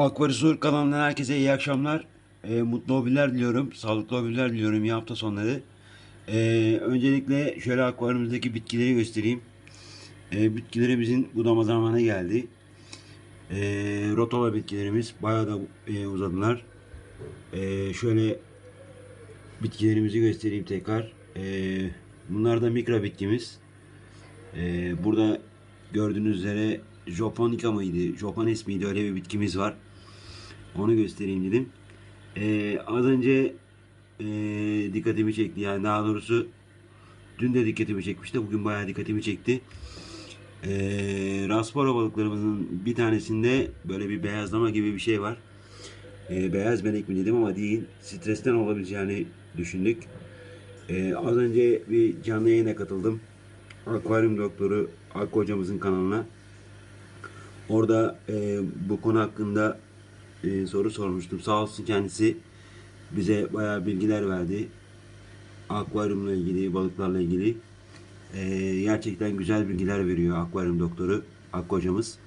Akvarisur kanalından herkese iyi akşamlar. Ee, mutlu hobbiler diliyorum. Sağlıklı hobbiler diliyorum. İyi hafta sonları. Ee, öncelikle şöyle akvaryumumuzdaki bitkileri göstereyim. Ee, bitkilerimizin budama zamanı geldi. Ee, rotola bitkilerimiz bayağı da e, uzadılar. Ee, şöyle bitkilerimizi göstereyim tekrar. Ee, bunlar da mikro bitkimiz. Ee, burada gördüğünüz üzere Japonica mıydı? Japones miydi? Öyle bir bitkimiz var. Onu göstereyim dedim. Ee, az önce e, dikkatimi çekti. Yani daha doğrusu dün de dikkatimi çekmişti. Bugün bayağı dikkatimi çekti. Ee, Rasparo balıklarımızın bir tanesinde böyle bir beyazlama gibi bir şey var. Ee, beyaz benek mi dedim ama değil. Stresten olabileceğini düşündük. Ee, az önce bir canlı yayına katıldım. Akvaryum Doktoru Hakkı hocamızın kanalına. Orada e, bu konu hakkında e, soru sormuştum. Sağ olsun kendisi bize bayağı bilgiler verdi. Akvaryumla ilgili, balıklarla ilgili. E, gerçekten güzel bilgiler veriyor akvaryum doktoru Hakkı hocamız.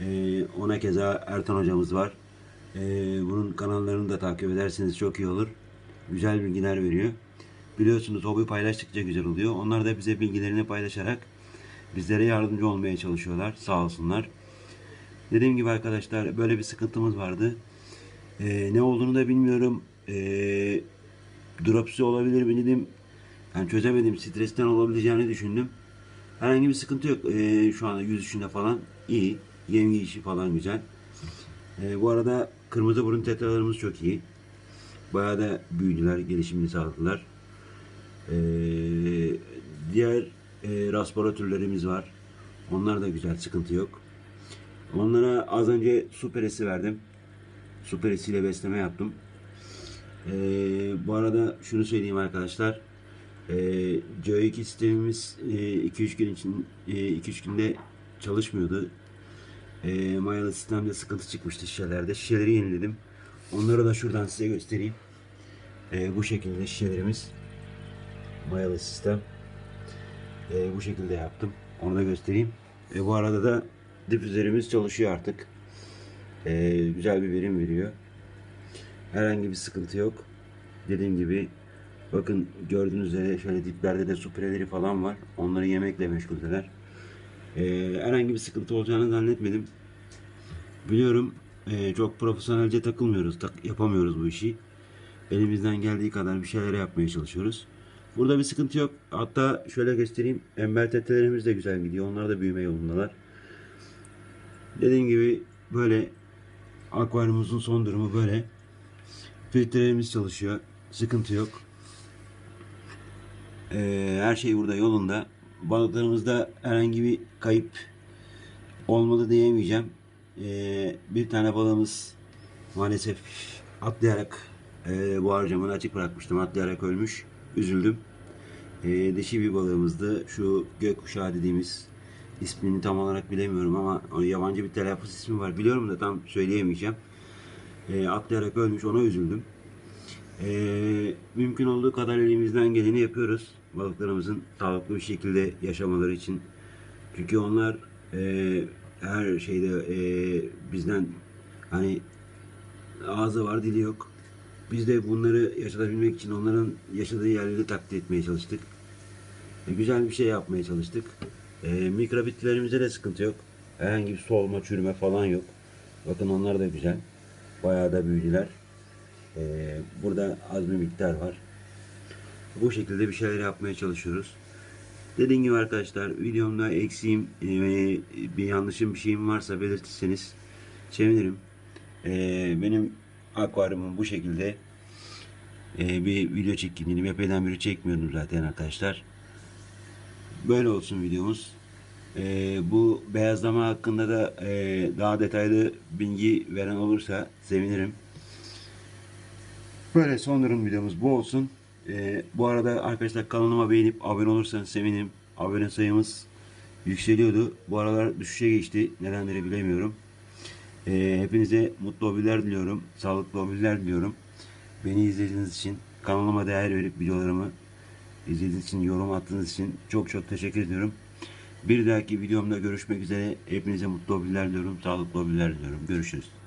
E, ona keza Ertan hocamız var. E, bunun kanallarını da takip ederseniz çok iyi olur. Güzel bilgiler veriyor. Biliyorsunuz hobi paylaştıkça güzel oluyor. Onlar da bize bilgilerini paylaşarak bizlere yardımcı olmaya çalışıyorlar. Sağ olsunlar. Dediğim gibi arkadaşlar böyle bir sıkıntımız vardı. Ee, ne olduğunu da bilmiyorum. Ee, dropsy olabilir mi dedim. Yani çözemedim. Stresten olabileceğini düşündüm. Herhangi bir sıkıntı yok. Ee, şu anda yüz içinde falan iyi. Yem işi falan güzel. Ee, bu arada kırmızı burun tetralarımız çok iyi. Bayağı da büyüdüler, gelişimini sağladılar. Ee, diğer e, raspora türlerimiz var. Onlar da güzel, sıkıntı yok. Onlara az önce su peresi verdim. Su peresiyle besleme yaptım. Ee, bu arada şunu söyleyeyim arkadaşlar. Ee, CO2 sistemimiz 2-3 gün için 2-3 günde çalışmıyordu. Ee, mayalı sistemde sıkıntı çıkmıştı şişelerde. Şişeleri yeniledim. Onları da şuradan size göstereyim. Ee, bu şekilde şişelerimiz. Mayalı sistem. Ee, bu şekilde yaptım. Onu da göstereyim. E, bu arada da difüzörümüz çalışıyor artık. Ee, güzel bir verim veriyor. Herhangi bir sıkıntı yok. Dediğim gibi bakın gördüğünüz üzere şöyle diplerde de su pireleri falan var. Onları yemekle meşguldeler. Ee, herhangi bir sıkıntı olacağını zannetmedim. Biliyorum e, çok profesyonelce takılmıyoruz, tak, yapamıyoruz bu işi. Elimizden geldiği kadar bir şeyler yapmaya çalışıyoruz. Burada bir sıkıntı yok. Hatta şöyle göstereyim. Ember tetelerimiz de güzel gidiyor. Onlar da büyüme yolundalar. Dediğim gibi böyle akvaryumumuzun son durumu böyle. Filtrelerimiz çalışıyor. Sıkıntı yok. Ee, her şey burada yolunda. Balıklarımızda herhangi bir kayıp olmadı diyemeyeceğim. Ee, bir tane balığımız maalesef atlayarak e, bu harcamanı açık bırakmıştım. Atlayarak ölmüş. Üzüldüm. Ee, dişi bir balığımızdı. Şu gökkuşağı dediğimiz ismini tam olarak bilemiyorum ama yabancı bir telaffuz ismi var. Biliyorum da tam söyleyemeyeceğim. Ee, atlayarak ölmüş. Ona üzüldüm. Ee, mümkün olduğu kadar elimizden geleni yapıyoruz. Balıklarımızın sağlıklı bir şekilde yaşamaları için. Çünkü onlar e, her şeyde e, bizden hani ağzı var dili yok. Biz de bunları yaşatabilmek için onların yaşadığı yerleri taklit etmeye çalıştık. E, güzel bir şey yapmaya çalıştık. E, mikro bitkilerimize de sıkıntı yok. Herhangi bir solma, çürüme falan yok. Bakın onlar da güzel. Bayağı da büyüdüler. E, burada az bir miktar var. Bu şekilde bir şeyler yapmaya çalışıyoruz. Dediğim gibi arkadaşlar videomda eksiğim e, bir yanlışım bir şeyim varsa belirtirseniz sevinirim. E, benim akvaryumum bu şekilde e, bir video çektiğim epeyden beri çekmiyordum zaten arkadaşlar. Böyle olsun videomuz. E, bu beyazlama hakkında da e, daha detaylı bilgi veren olursa sevinirim. Böyle son durum videomuz bu olsun. E, bu arada arkadaşlar kanalıma beğenip abone olursanız sevinirim. Abone sayımız yükseliyordu. Bu aralar düşüşe geçti. Nedenleri bilemiyorum. E, hepinize mutlu hobiler diliyorum. Sağlıklı hobiler diliyorum. Beni izlediğiniz için, kanalıma değer verip videolarımı izlediğiniz için, yorum attığınız için çok çok teşekkür ediyorum. Bir dahaki videomda görüşmek üzere. Hepinize mutlu hobiler diliyorum. Sağlıklı hobiler diliyorum. Görüşürüz.